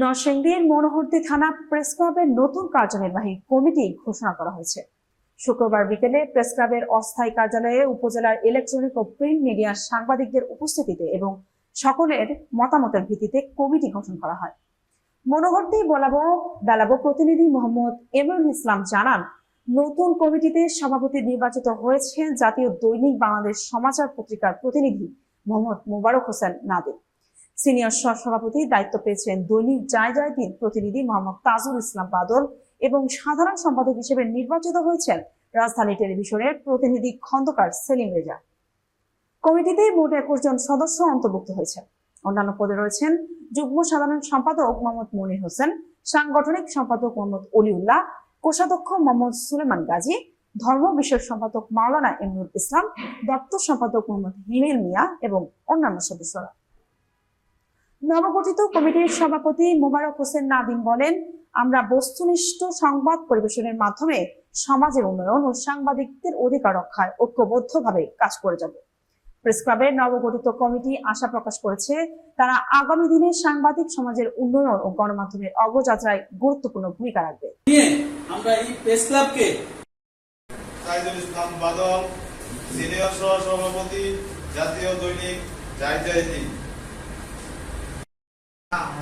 নরসিংদীর মনোহরদী থানা প্রেস ক্লাবের নতুন কার্যনির্বাহী কমিটি ঘোষণা করা হয়েছে। শুক্রবার বিকেলে প্রেস ক্লাবের অস্থায়ী কার্যালয়ে উপজেলার ইলেকট্রনিক ও প্রিন্ট মিডিয়ার সাংবাদিকদের উপস্থিতিতে এবং সকলের মতামতের ভিত্তিতে কমিটি গঠন করা হয়। মনোহরদী বলাবো, বেলাবো প্রতিনিধি মোহাম্মদ এমরুল ইসলাম জানান, নতুন কমিটিতে সভাপতি নির্বাচিত হয়েছেন জাতীয় দৈনিক বাংলাদেশ সমাচার পত্রিকার প্রতিনিধি মোহাম্মদ মোবারক হোসেন নাদিম সিনিয়র সহসভাপতি দায়িত্ব পেয়েছেন দৈনিক জয় জয় দিন প্রতিনিধি মোহাম্মদ তাজুল ইসলাম বাদল এবং সাধারণ সম্পাদক হিসেবে নির্বাচিত হয়েছেন রাজধানী টেলিভিশনের প্রতিনিধি খন্দকার সেলিম রেজা। কমিটিতে মোট একুশ জন সদস্য অন্তর্ভুক্ত হয়েছে অন্যান্য পদে রয়েছেন যুগ্ম সাধারণ সম্পাদক মোহাম্মদ মনির হোসেন, সাংগঠনিক সম্পাদক মোহাম্মদ অলিউল্লাহ, কোষাধ্যক্ষ মোহাম্মদ সুলেমান গাজী, ধর্ম বিষয়ক সম্পাদক মাওলানা ইমরুল ইসলাম, দপ্তর সম্পাদক মোহাম্মদ হিমেল মিয়া এবং অন্যান্য সদস্যরা। নবগঠিত কমিটির সভাপতি মোবারক হোসেন নাদিম বলেন আমরা বস্তুনিষ্ঠ সংবাদ পরিবেশনের মাধ্যমে সমাজের উন্নয়ন ও সাংবাদিকদের অধিকার রক্ষায় ঐক্যবদ্ধভাবে কাজ করে যাব। প্রেস ক্লাবের নবগঠিত কমিটি আশা প্রকাশ করেছে তারা আগামী দিনে সাংবাদিক সমাজের উন্নয়ন ও গণমাধ্যমের অগ্রযাত্রায় গুরুত্বপূর্ণ ভূমিকা রাখবে। আমরা এই প্রেস ক্লাবকে সাইদুল ইসলাম বাদল সিনিয়র সহ সভাপতি জাতীয় দৈনিক